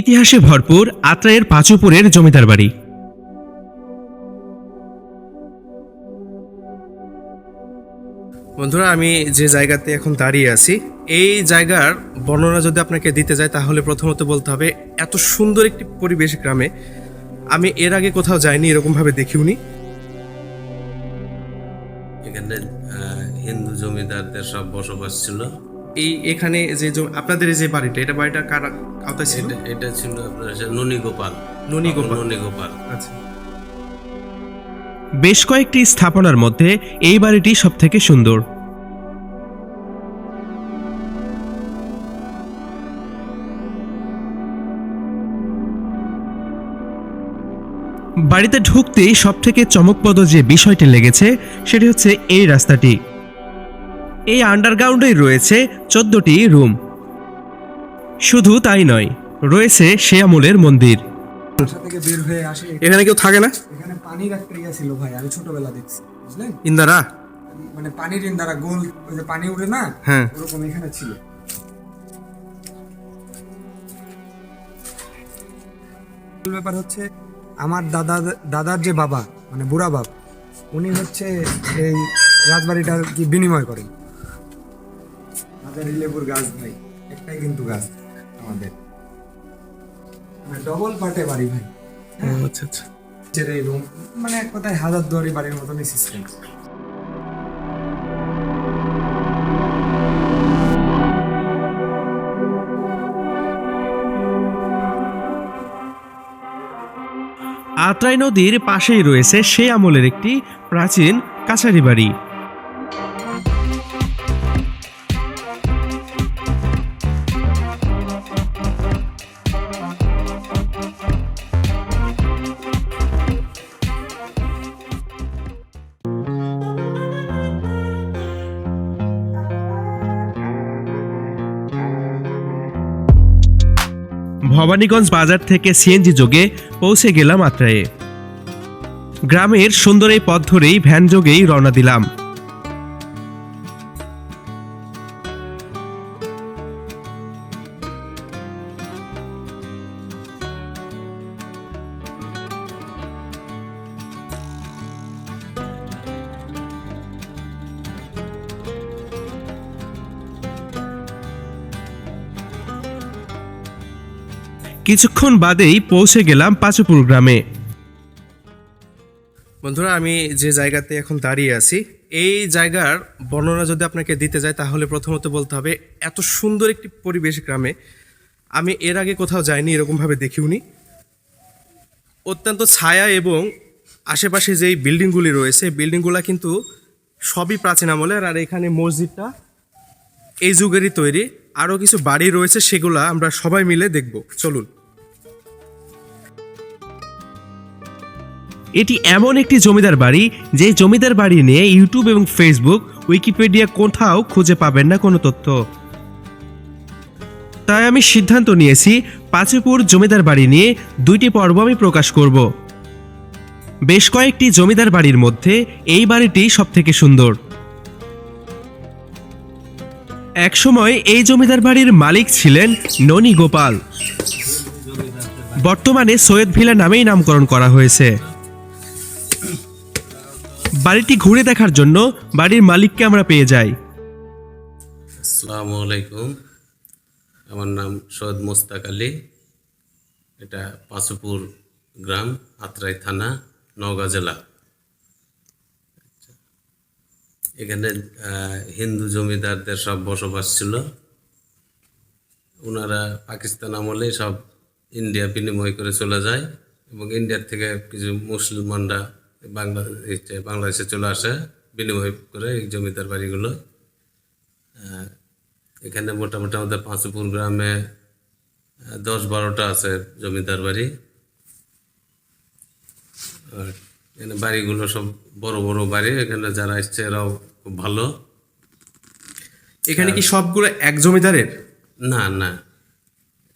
ইতিহাসে ভরপুর আত্রায়ের পাঁচুপুরের জমিদার বাড়ি। বন্ধুরা আমি যে জায়গাতে এখন দাঁড়িয়ে আছি এই জায়গার বর্ণনা যদি আপনাকে দিতে যায় তাহলে প্রথমত বলতে হবে এত সুন্দর একটি পরিবেশ গ্রামে আমি এর আগে কোথাও যাইনি এরকমভাবে দেখিওনি। এখানে হিন্দু জমিদারদের সব বসবাস ছিল। এই এখানে যে আপনাদের এই যে বাড়িটা এটা বাড়িটা কার আওতায় ছিল? এটা ছিল আপনার হচ্ছে ননীগোপাল ননীগোপাল। ননীগোপাল আচ্ছা। বেশ কয়েকটি স্থাপনার মধ্যে এই বাড়িটি সবথেকে সুন্দর। বাড়িতে ঢুকতেই সবথেকে চমকপ্রদ যে বিষয়টি লেগেছে সেটি হচ্ছে এই রাস্তাটি। এই আন্ডারগ্রাউন্ডেই রয়েছে চোদ্দটি রুম শুধু তাই নয় রয়েছে সে আমলের মন্দির। থেকে বের হয়ে আসে এখানে কেউ থাকে না? এখানে পানির একটা ইয়ে ছিল ভাই আমি ছোটবেলা দেখছি বুঝলেন? ইন্দারা? মানে পানির ইন্দারা গোল ওই যে পানি উঠে না হ্যাঁ। ওরকম এখানে ছিল। ব্যাপার হচ্ছে আমার দাদা দাদার যে বাবা মানে বুড়া বাপ উনি হচ্ছে এই রাজবাড়িটার কি বিনিময় করেন। হাজারি লেবুর গাছ ভাই একটাই কিন্তু গাছ আমাদের। ডবল পাটে বাড়ি ভাই। আচ্ছা আচ্ছা। এই রুম মানে এক কথায় হাজার দুয়ারি বাড়ির মতনই সিস্টেম আত্রাই নদীর পাশেই রয়েছে সেই আমলের একটি প্রাচীন কাছারি বাড়ি। ভবানীগঞ্জ বাজার থেকে সিএনজি যোগে পৌঁছে গেলাম আত্রায়ে। গ্রামের সুন্দর এই পথ ধরেই ভ্যান যোগেই রওনা দিলাম। কিছুক্ষণ বাদেই পৌঁছে গেলাম পাচুপুর গ্রামে। বন্ধুরা, আমি যে জায়গাতে এখন দাঁড়িয়ে আছি, এই জায়গার বর্ণনা যদি আপনাকে দিতে যায় তাহলে প্রথমত বলতে হবে, এত সুন্দর একটি পরিবেশ গ্রামে। আমি এর আগে কোথাও যাইনি, এরকমভাবে দেখিওনি। অত্যন্ত ছায়া এবং আশেপাশে যেই বিল্ডিংগুলি রয়েছে বিল্ডিংগুলো কিন্তু সবই প্রাচীন আমলের, আর এখানে মসজিদটা এই যুগেরই তৈরি। আরও কিছু বাড়ি রয়েছে সেগুলা আমরা সবাই মিলে দেখব। চলুন। এটি এমন একটি জমিদার বাড়ি, যে জমিদার বাড়ি নিয়ে ইউটিউব এবং ফেসবুক, উইকিপিডিয়া কোথাও খুঁজে পাবেন না কোনো তথ্য। তাই আমি সিদ্ধান্ত নিয়েছি, পাচুপুর জমিদার বাড়ি নিয়ে দুইটি পর্ব আমি প্রকাশ করব। বেশ কয়েকটি জমিদার বাড়ির মধ্যে এই বাড়িটি সবথেকে সুন্দর। একসময় এই জমিদার বাড়ির মালিক ছিলেন ননী গোপাল। বর্তমানে সৈয়দ ভিলা নামেই নামকরণ করা হয়েছে। বাড়িটি ঘুরে দেখার জন্য বাড়ির মালিককে আমরা পেয়ে যাই। আসসালামু আলাইকুম। আমার নাম সৈয়দ মোস্তাক আলী। এটা পাঁচুপুর গ্রাম আত্রাই থানা, নওগাঁ জেলা। এখানে হিন্দু জমিদারদের সব বসবাস ছিল। ওনারা পাকিস্তান আমলে সব ইন্ডিয়া বিনিময় করে চলে যায় এবং ইন্ডিয়ার থেকে কিছু মুসলমানরা বাংলাদেশ, বাংলাদেশে চলে আসে বিনিময় করে এই জমিদার বাড়িগুলো। এখানে মোটামুটি আমাদের পাঁচপুর গ্রামে দশ বারোটা আছে জমিদার বাড়ি। আর এখানে বাড়িগুলো সব বড় বড় বাড়ি। এখানে যারা এসছে এরাও খুব ভালো। এখানে কি সবগুলো এক জমিদারের? না না।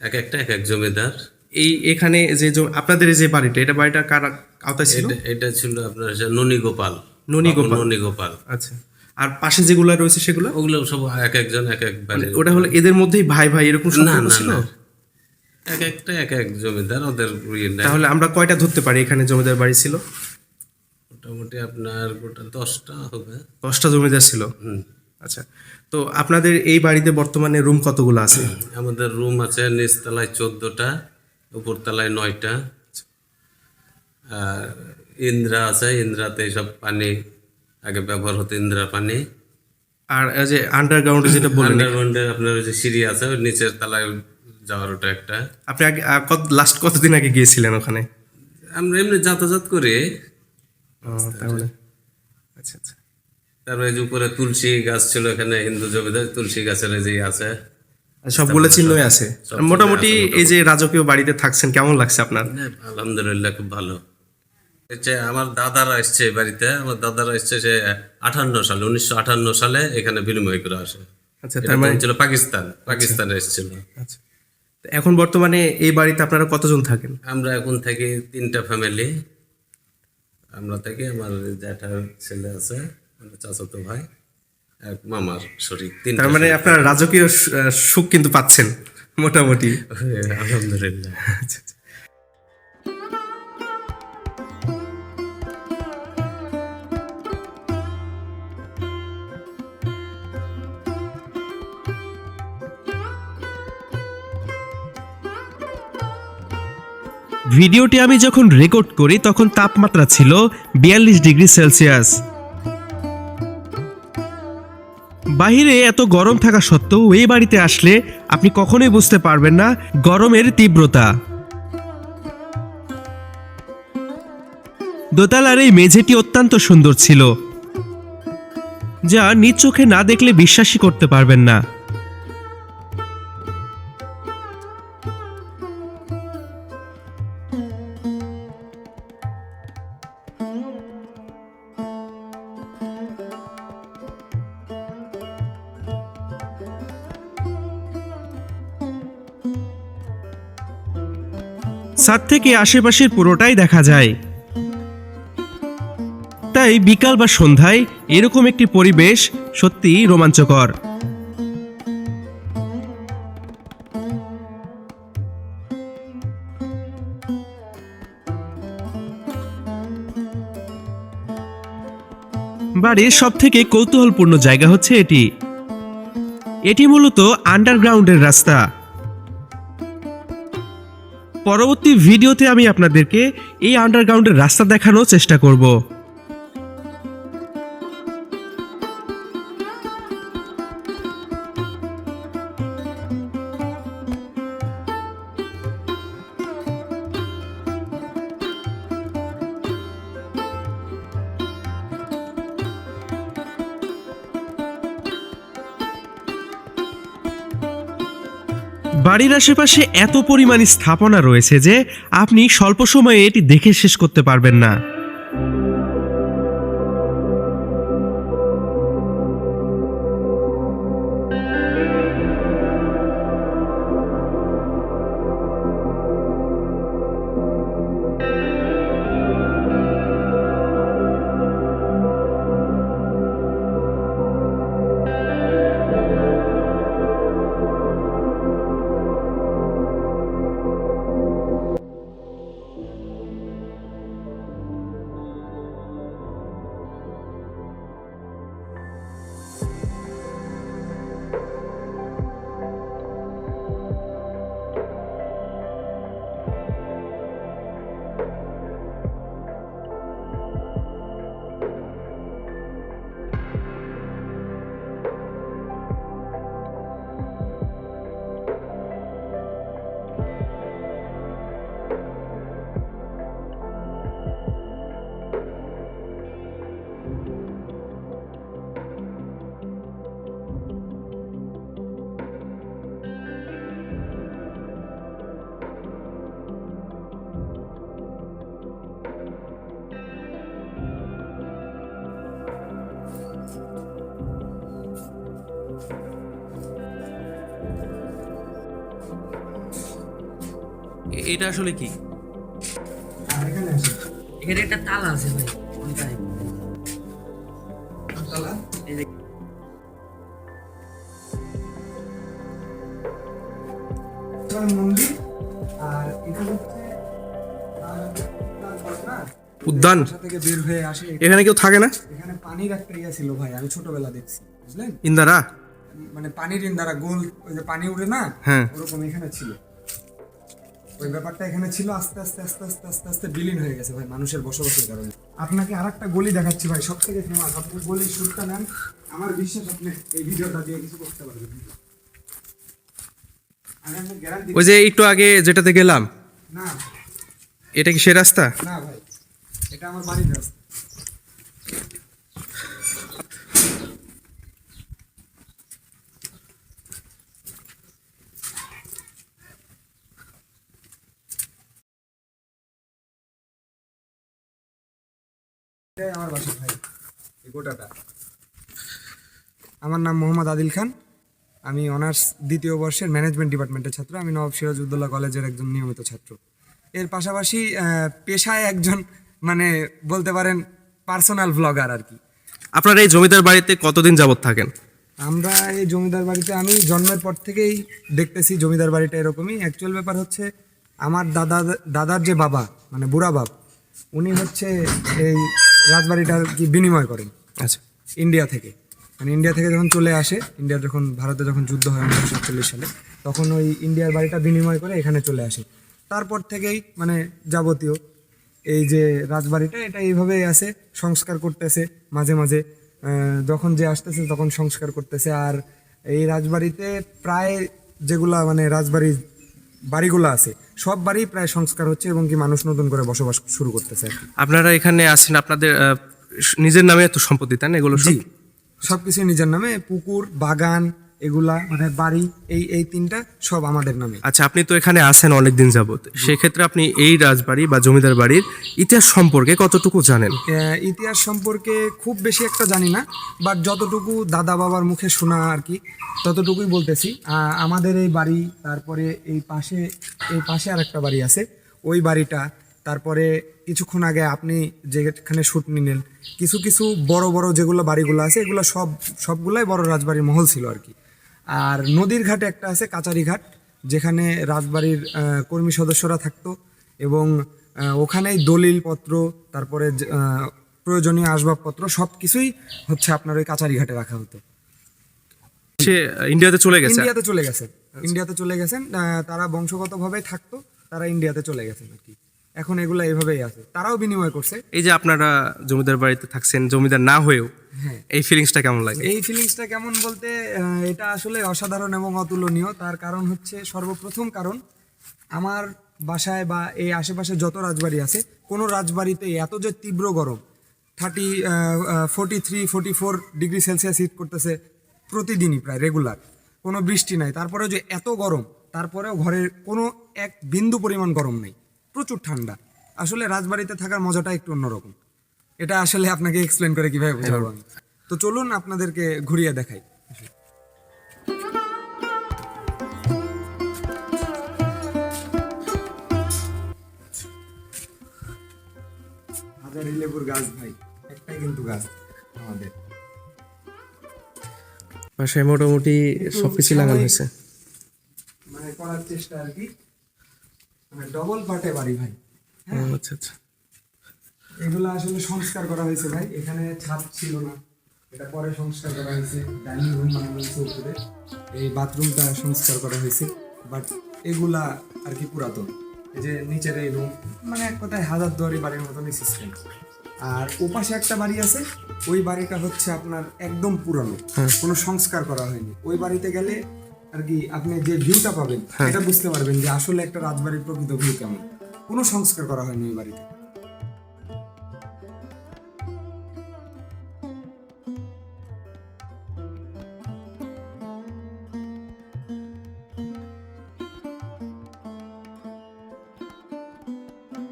এক একটা এক এক জমিদার। এই এখানে যে আপনাদের যে বাড়িটা এটা বাড়িটা কার আওতায় ছিল? এটা ছিল আপনার হচ্ছে ননীগোপাল। ননীগোপাল। ননীগোপাল। আচ্ছা। আর পাশে যেগুলো রয়েছে সেগুলো? ওগুলো সব এক একজন এক এক বাড়ির ওটা হলো এদের মধ্যেই ভাই ভাই এরকম না না এক একটা এক এক জমিদার ওদের ইয়ে তাহলে আমরা কয়টা ধরতে পারি এখানে জমিদার বাড়ি ছিল? মোটামুটি আপনার গোটা দশটা হবে। দশটা জমিদার ছিল। আচ্ছা। তো আপনাদের এই বাড়িতে বর্তমানে রুম কতগুলো আছে? আমাদের রুম আছে নিচতলায় চোদ্দোটা উপরতলায় নয়টা। আর ইন্দ্রা আছে ইন্দ্রাতে সব পানি আগে ব্যবহার হতো ইন্দ্রা পানি। আর এই যে আন্ডারগ্রাউন্ডে যেটা বললেন। আন্ডারগ্রাউন্ডে আপনার ওই যে সিঁড়ি আছে ওই নিচের তলায় যাওয়ার ওটা একটা। আপনি আগে লাস্ট কতদিন আগে গিয়েছিলেন ওখানে? আমরা এমনি যাতায়াত করি। তাহলে? আচ্ছা আচ্ছা। তারপরে যে উপরে তুলসী গাছ ছিল এখানে হিন্দু জমিদার তুলসী গাছের যে আছে। সবগুলো চিহ্নই আছে। মোটামুটি এই যে রাজকীয় বাড়িতে থাকছেন কেমন লাগছে আপনার? আলহামদুলিল্লাহ খুব ভালো। হচ্ছে আমার দাদারা এসছে বাড়িতে আমার দাদারা এসছে সে আঠান্ন সালে উনিশশো আঠান্ন সালে এখানে বিনিময় করে আসে। আচ্ছা তার মানে ছিল পাকিস্তান পাকিস্তানে এসেছিল। আচ্ছা। এখন বর্তমানে এই বাড়িতে আপনারা কতজন থাকেন? আমরা এখন থাকি তিনটা ফ্যামিলি আমরা থেকে আমার জ্যাঠার ছেলে আছে মানে চাচাতো ভাই এক মামার শরীর তিন তার মানে আপনার রাজকীয় সুখ কিন্তু পাচ্ছেন মোটামুটি। শরীর। আলহামদুলিল্লাহ। ভিডিওটি আমি যখন রেকর্ড করি, তখন তাপমাত্রা ছিল বিয়াল্লিশ ডিগ্রি সেলসিয়াস। বাহিরে এত গরম থাকা সত্ত্বেও এই বাড়িতে আসলে আপনি কখনোই বুঝতে পারবেন না গরমের তীব্রতা। দোতলার এই মেঝেটি অত্যন্ত সুন্দর ছিল, যা নিজ চোখে না দেখলে বিশ্বাসই করতে পারবেন না। ছাদ থেকে আশেপাশের পুরোটাই দেখা যায়। তাই বিকাল বা সন্ধ্যায় এরকম একটি পরিবেশ সত্যি রোমাঞ্চকর। বাড়ির সব থেকে কৌতূহলপূর্ণ জায়গা হচ্ছে এটি। এটি মূলত আন্ডারগ্রাউন্ডের রাস্তা। পরবর্তী ভিডিওতে আমি আপনাদেরকে এই আন্ডারগ্রাউন্ডের রাস্তা দেখানোর চেষ্টা করব। বাড়ির আশেপাশে এত পরিমাণ স্থাপনা রয়েছে যে আপনি স্বল্প সময়ে এটি দেখে শেষ করতে পারবেন না। এটা আসলে কি? এখানে একটা তালা আছে ভাই তালা? মন্দির আর এটা হচ্ছে আহ, তারপর না, উদ্যান। থেকে বের হয়ে আসে এখানে কেউ থাকে না? এখানে পানির একটা ইয়ে ছিল ভাই আমি ছোটবেলা দেখছি বুঝলেন? ইন্দারা? মানে পানির ইন্দারা গোল ওই যে পানি উঠে না? হ্যাঁ। ওরকম এখানে ছিল। ওই ব্যাপারটা এখানে ছিল আস্তে আস্তে আস্তে আস্তে আস্তে আস্তে বিলীন হয়ে গেছে ভাই মানুষের বসবাসের কারণে। আপনাকে আর একটা গলি দেখাচ্ছি ভাই সব থেকে ফেমাস আপনি গলি সুরটা নেন আমার বিশ্বাস আপনি এই ভিডিওটা দিয়ে কিছু করতে পারবেন। ওই যে একটু আগে যেটাতে গেলাম না। এটা কি সে রাস্তা? না ভাই এটা আমার বাড়ির রাস্তা। এটাই আমার বাসা ভাই এই গোটাটা। আমার নাম মোহাম্মদ আদিল খান। আমি অনার্স দ্বিতীয় বর্ষের ম্যানেজমেন্ট ডিপার্টমেন্টের ছাত্র। আমি নবাব সিরাজউদ্দৌলা কলেজের একজন নিয়মিত ছাত্র। এর পাশাপাশি পেশায় একজন মানে বলতে পারেন পার্সোনাল ব্লগার আর কি। আপনার এই জমিদার বাড়িতে কতদিন যাবৎ থাকেন? আমরা এই জমিদার বাড়িতে আমি জন্মের পর থেকেই দেখতেছি জমিদার বাড়িটা এরকমই। অ্যাকচুয়াল ব্যাপার হচ্ছে আমার দাদা দাদার যে বাবা মানে বুড়া বাপ উনি হচ্ছে এই রাজবাড়িটার কি বিনিময় করেন? আচ্ছা। ইন্ডিয়া থেকে। মানে ইন্ডিয়া থেকে যখন চলে আসে ইন্ডিয়া যখন ভারতে যখন যুদ্ধ হয় উনিশশো সাতচল্লিশ সালে তখন ওই ইন্ডিয়ার বাড়িটা বিনিময় করে এখানে চলে আসে। তারপর থেকেই মানে যাবতীয় এই যে রাজবাড়িটা এটা এইভাবেই আছে সংস্কার করতেছে মাঝে মাঝে। যখন যে আসতেছে তখন সংস্কার করতেছে। আর এই রাজবাড়িতে প্রায় যেগুলা মানে রাজবাড়ির বাড়িগুলো আছে। সব বাড়ি প্রায় সংস্কার হচ্ছে এবং কি মানুষ নতুন করে বসবাস শুরু করতেছে আপনারা এখানে আছেন আপনাদের নিজের নামে এত সম্পত্তি তাই না এগুলো সব? জি। সবকিছু নিজের নামে পুকুর বাগান এগুলা মানে বাড়ি এই এই তিনটা সব আমাদের নামে। আচ্ছা আপনি তো এখানে আছেন অনেকদিন যাবত সেক্ষেত্রে আপনি এই রাজবাড়ি বা জমিদার বাড়ির ইতিহাস সম্পর্কে কতটুকু জানেন? ইতিহাস সম্পর্কে খুব বেশি একটা জানি না বাট যতটুকু দাদা বাবার মুখে শোনা আর কি ততটুকুই বলতেছি। আমাদের এই বাড়ি তারপরে এই পাশে এই পাশে আর একটা বাড়ি আছে। ওই বাড়িটা তারপরে কিছুক্ষণ আগে আপনি যেখানে শ্যুট নিলেন কিছু কিছু বড় বড় যেগুলো বাড়িগুলো আছে এগুলো সব সবগুলাই বড় রাজবাড়ির মহল ছিল আর কি। আর নদীর ঘাটে একটা আছে কাচারি ঘাট যেখানে রাজবাড়ির কর্মী সদস্যরা থাকতো এবং ওখানেই দলিল পত্র তারপরে প্রয়োজনীয় আসবাবপত্র সব কিছুই হচ্ছে আপনার ওই কাচারি ঘাটে রাখা হতো। সে ইন্ডিয়াতে চলে গেছে? ইন্ডিয়াতে চলে গেছে। ইন্ডিয়াতে চলে গেছেন তারা বংশগতভাবেই থাকতো তারা ইন্ডিয়াতে চলে গেছেন আর কি। এখন এগুলো এইভাবেই আছে। তারাও বিনিময় করছে। এই যে আপনারা জমিদার বাড়িতে থাকছেন জমিদার না হয়েও হ্যাঁ। এই ফিলিংসটা কেমন লাগে? এই ফিলিংসটা কেমন বলতে এটা আসলে অসাধারণ এবং অতুলনীয়। তার কারণ হচ্ছে সর্বপ্রথম কারণ আমার বাসায় বা এই আশেপাশে যত রাজবাড়ি আছে কোনো রাজবাড়িতে এত যে তীব্র গরম thirty forty three forty four degree Celsius heat করতেছে প্রতিদিনই প্রায় রেগুলার কোনো বৃষ্টি নাই। তারপরেও যে এত গরম তারপরেও ঘরের কোনো এক বিন্দু পরিমাণ গরম নেই। প্রচুর ঠান্ডা। আসলে রাজবাড়িতে থাকার মজাটা একটু অন্যরকম। এটা আসলে আপনাকে এক্সপ্লেন করে কীভাবে বোঝাবো আমি। তো চলুন আপনাদেরকে ঘুরিয়ে দেখাই। হাজারি লেবুর গাছ ভাই একটাই কিন্তু গাছ আমাদের। বাসায় মোটামুটি সবকিছু লাগানো হয়েছে। মানে করার চেষ্টা আর কি। মানে ডবল পার্টে বাড়ি ভাই। ও, আচ্ছা আচ্ছা। এগুলো আসলে সংস্কার করা হয়েছে ভাই। এখানে ছাদ ছিল না। এটা পরে সংস্কার করা হয়েছে। ডাইনিং রুম বানানো হয়েছে উপরে। এই বাথরুমটা সংস্কার করা হয়েছে। বাট এগুলা আর কি পুরাতন। এই যে নিচের এই রুম মানে এক কথায় হাজার দুয়ারি বাড়ির মতনই সিস্টেম আর ওপাশে একটা বাড়ি আছে। ওই বাড়িটা হচ্ছে আপনার একদম পুরানো। কোনো সংস্কার করা হয়নি। ওই বাড়িতে গেলে আর কি আপনি যে ভিউটা পাবেন এটা বুঝতে পারবেন যে আসলে একটা রাজবাড়ির প্রকৃত ভিউ কেমন। কোনো সংস্কার করা হয়নি ওই বাড়িতে।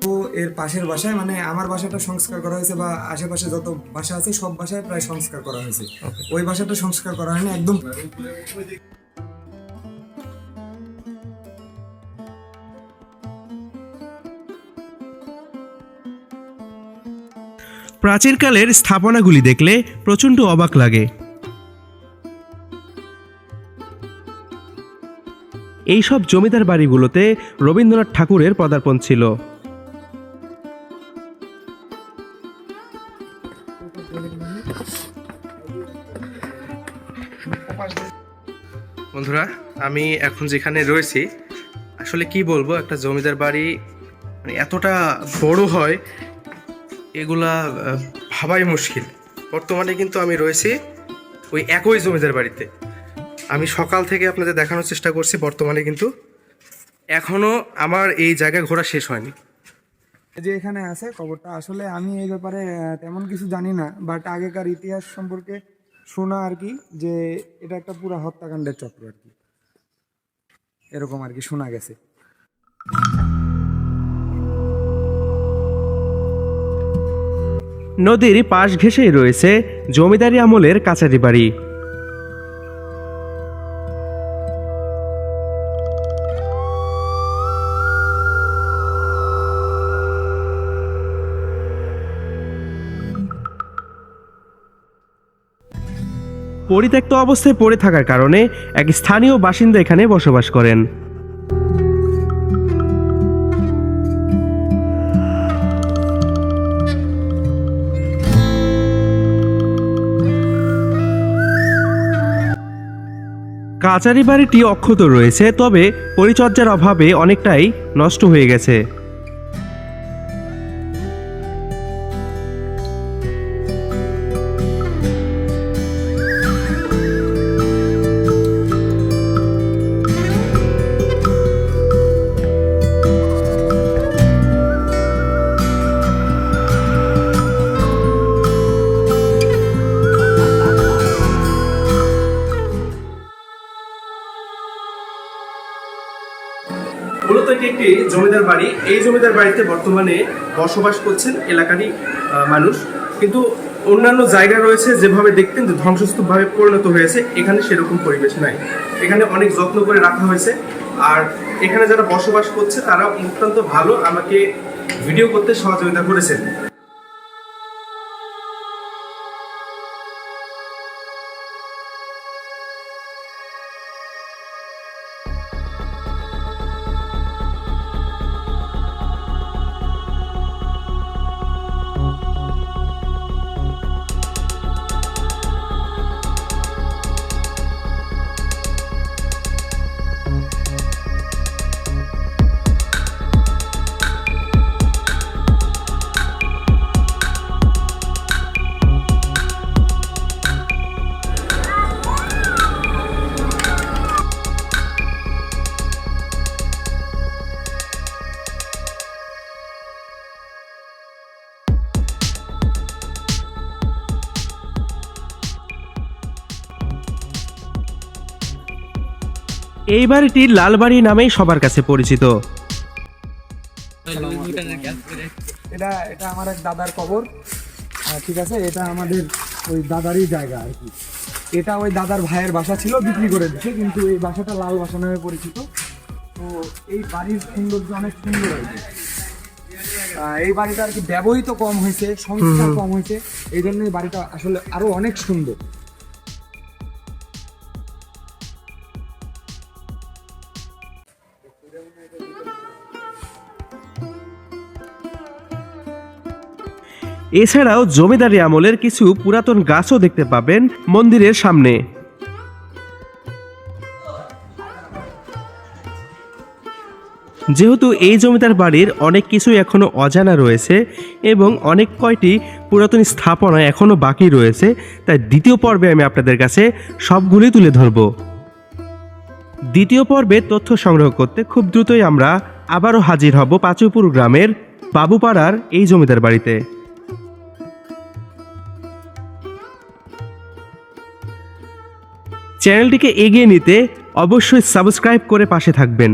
তো এর পাশের বাসায় মানে আমার বাসাটা সংস্কার করা হয়েছে বা আশেপাশে যত বাসা আছে সব বাসায় প্রায় সংস্কার করা হয়েছে। ওই বাসাটা সংস্কার করা হয়নি একদম প্রাচীনকালের স্থাপনাগুলি দেখলে প্রচণ্ড অবাক লাগে। এই সব জমিদার বাড়িগুলোতে রবীন্দ্রনাথ ঠাকুরের পদার্পণ ছিল। বন্ধুরা, আমি এখন যেখানে রয়েছি, আসলে কি বলব, একটা জমিদার বাড়ি মানে এতটা বড় হয় এগুলা ভাবাই মুশকিল। বর্তমানে কিন্তু আমি রয়েছি ওই একই জমিদার বাড়িতে। আমি সকাল থেকে আপনাদের দেখানোর চেষ্টা করছি, বর্তমানে কিন্তু এখনও আমার এই জায়গায় ঘোরা শেষ হয়নি। যে এখানে আছে খবরটা, আসলে আমি এই ব্যাপারে তেমন কিছু জানি না বাট আগেকার ইতিহাস সম্পর্কে শোনা আর কি, যে এটা একটা পুরা হত্যাকাণ্ডের চক্র আর কি। এরকম আর কি শোনা গেছে। নদীর পাশ ঘেঁষেই রয়েছে জমিদারি আমলের কাছারি বাড়ি। পরিত্যক্ত অবস্থায় পড়ে থাকার কারণে এক স্থানীয় বাসিন্দা এখানে বসবাস করেন। কাচারি বাড়িটি অক্ষত রয়েছে তবে পরিচর্যার অভাবে অনেকটাই নষ্ট হয়ে গেছে। বাড়িতে বর্তমানে বসবাস করছেন এলাকারই মানুষ। কিন্তু অন্যান্য জায়গা রয়েছে যেভাবে দেখতেন যে ধ্বংসস্তূপভাবে পরিণত হয়েছে, এখানে সেরকম পরিবেশ নাই। এখানে অনেক যত্ন করে রাখা হয়েছে। আর এখানে যারা বসবাস করছে তারা অত্যন্ত ভালো, আমাকে ভিডিও করতে সহযোগিতা করেছেন। এই বাড়িটি লালবাড়ি নামেই সবার কাছে পরিচিত। এটা এটা আমার এক দাদার কবর। ঠিক আছে এটা আমাদের ওই দাদারই জায়গা আর কি। এটা ওই দাদার ভাইয়ের বাসা ছিল বিক্রি করে দিচ্ছে কিন্তু এই বাসাটা লাল বাসা নামে পরিচিত। তো এই বাড়ির সৌন্দর্য অনেক সুন্দর আহ, এই বাড়িটা আর কি ব্যবহৃত কম হয়েছে সংস্কার কম হয়েছে। এই জন্য এই বাড়িটা আসলে আরও অনেক সুন্দর। এছাড়াও জমিদারি আমলের কিছু পুরাতন গাছও দেখতে পাবেন মন্দিরের সামনে। যেহেতু এই জমিদার বাড়ির অনেক কিছুই এখনও অজানা রয়েছে এবং অনেক কয়টি পুরাতন স্থাপনা এখনও বাকি রয়েছে, তাই দ্বিতীয় পর্বে আমি আপনাদের কাছে সবগুলি তুলে ধরব। দ্বিতীয় পর্বে তথ্য সংগ্রহ করতে খুব দ্রুতই আমরা আবারও হাজির হব পাচুপুর গ্রামের বাবুপাড়ার এই জমিদার বাড়িতে। চ্যানেলটিকে এগিয়ে নিতে অবশ্যই সাবস্ক্রাইব করে পাশে থাকবেন।